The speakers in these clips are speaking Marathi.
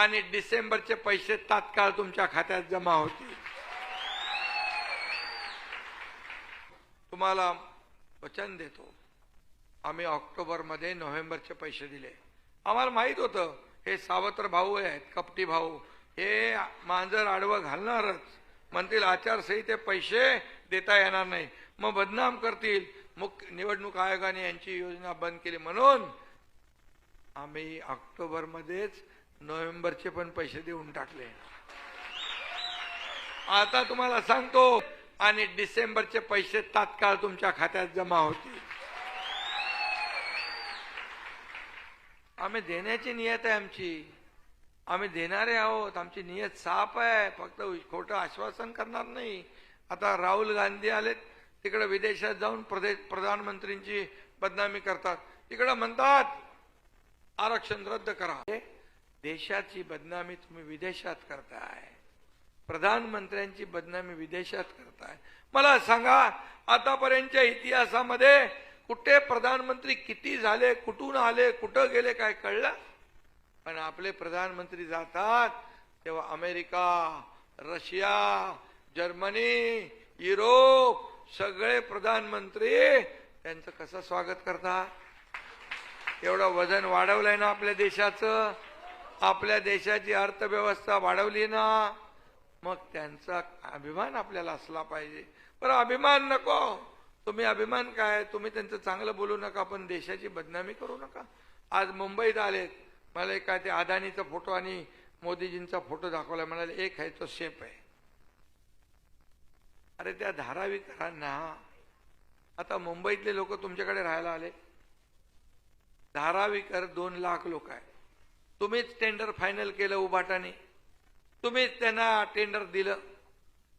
आणि डिसेंबरचे पैसे तात्काळ तुमच्या खात्यात जमा होतील. तुम्हाला वचन देतो. आम्ही ऑक्टोबरमध्ये नोव्हेंबरचे पैसे दिले. आम्हाला माहीत होतं हे सावत्र भाऊ आहेत कपटी भाऊ. हे मांजर आडवं घालणारच. म्हणतील आचारसंहिते पैसे देता येणार नाही. मग बदनाम करतील. मुख्य निवडणूक आयोगाने यांची योजना बंद केली म्हणून आम्ही ऑक्टोबरमध्येच नोव्हेंबरचे पण पैसे देऊन टाकले. आता तुम्हाला सांगतो आणि डिसेंबरचे पैसे तात्काळ तुमच्या खात्यात जमा होतील. आम्ही देण्याची नियत आहे आमची. आम्ही देणारे आहोत आमची नियत साफ आहे फक्त खोटं आश्वासन करणार नाही. आता राहुल गांधी आलेत तिकडे विदेशात जाऊन प्रदेश प्रधानमंत्रींची बदनामी करतात. तिकडे म्हणतात आरक्षण रद्द करा. देशाची बदनामी तुम्ही विदेशात करताय. प्रधानमंत्र्यांची बदनामी विदेशात करताय. मला सांगा आतापर्यंतच्या इतिहासामध्ये कुठे प्रधानमंत्री किती झाले कुठून आले कुठं गेले काय कळलं? पण आपले प्रधानमंत्री जातात तेव्हा अमेरिका रशिया जर्मनी युरोप सगळे प्रधानमंत्री त्यांचं कसं स्वागत करतात? एवढं वजन वाढवलंय ना आपल्या देशाचं. आपल्या देशाची अर्थव्यवस्था वाढवली ना मग त्यांचा अभिमान आपल्याला असला पाहिजे. बरं अभिमान नको. तुम्ही अभिमान काय? तुम्ही त्यांचं चांगलं बोलू नका पण देशाची बदनामी करू नका. आज मुंबईत आलेत. मला एक काय ते अदानीचा फोटो आणि मोदीजींचा फोटो दाखवला म्हणाले एक आहे तो शेप आहे. अरे त्या धारावीकरांना आता मुंबईतले लोक तुमच्याकडे राहायला आले. धारावीकर दोन लाख लोक आहे तुम्हीच टेंडर फायनल केलं उभाटाने. तुम्हीच त्यांना टेंडर दिलं.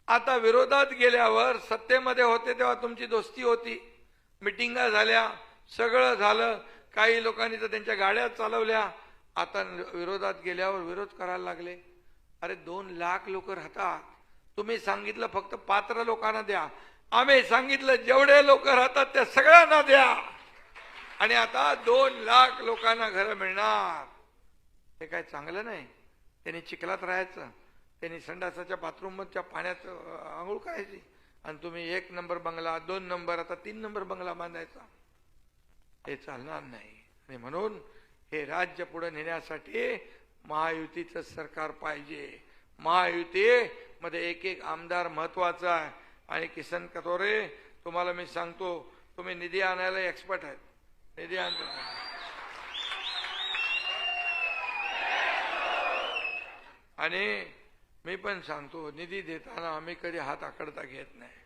आता विरोधात गेल्यावर सत्तेमध्ये होते तेव्हा तुमची दोस्ती होती. मिटिंगा झाल्या सगळं झालं. काही लोकांनी तर त्यांच्या गाड्या चालवल्या. आता विरोधात गेल्यावर विरोध करायला लागले. अरे दोन लाख लोक राहतात. तुम्ही सांगितलं फक्त पात्र लोकांना द्या. आम्ही सांगितलं जेवढे लोक राहतात त्या सगळ्यांना द्या. आणि आता दोन लाख लोकांना घरं मिळणार. हे काय चांगलं नाही. त्यांनी चिखलात राहायचं. त्यांनी संडासाच्या बाथरूमच्या पाण्यात आंघोळ करायची. आणि तुम्ही एक नंबर बंगला दोन नंबर आता तीन नंबर बंगला बांधायचा. हे चालणार नाही. आणि म्हणून हे राज्य पुढे नेण्यासाठी महायुतीचं सरकार पाहिजे. महायुती मध्ये एक एक आमदार महत्त्वाचा आहे. आणि किसन कथोरे तुम्हाला मी सांगतो तुम्ही निधी आणायला एक्सपर्ट आहेत. निधी आणतो. आणि मी पण सांगतो निधी देताना आम्ही कधी हात आकडता घेत नाही.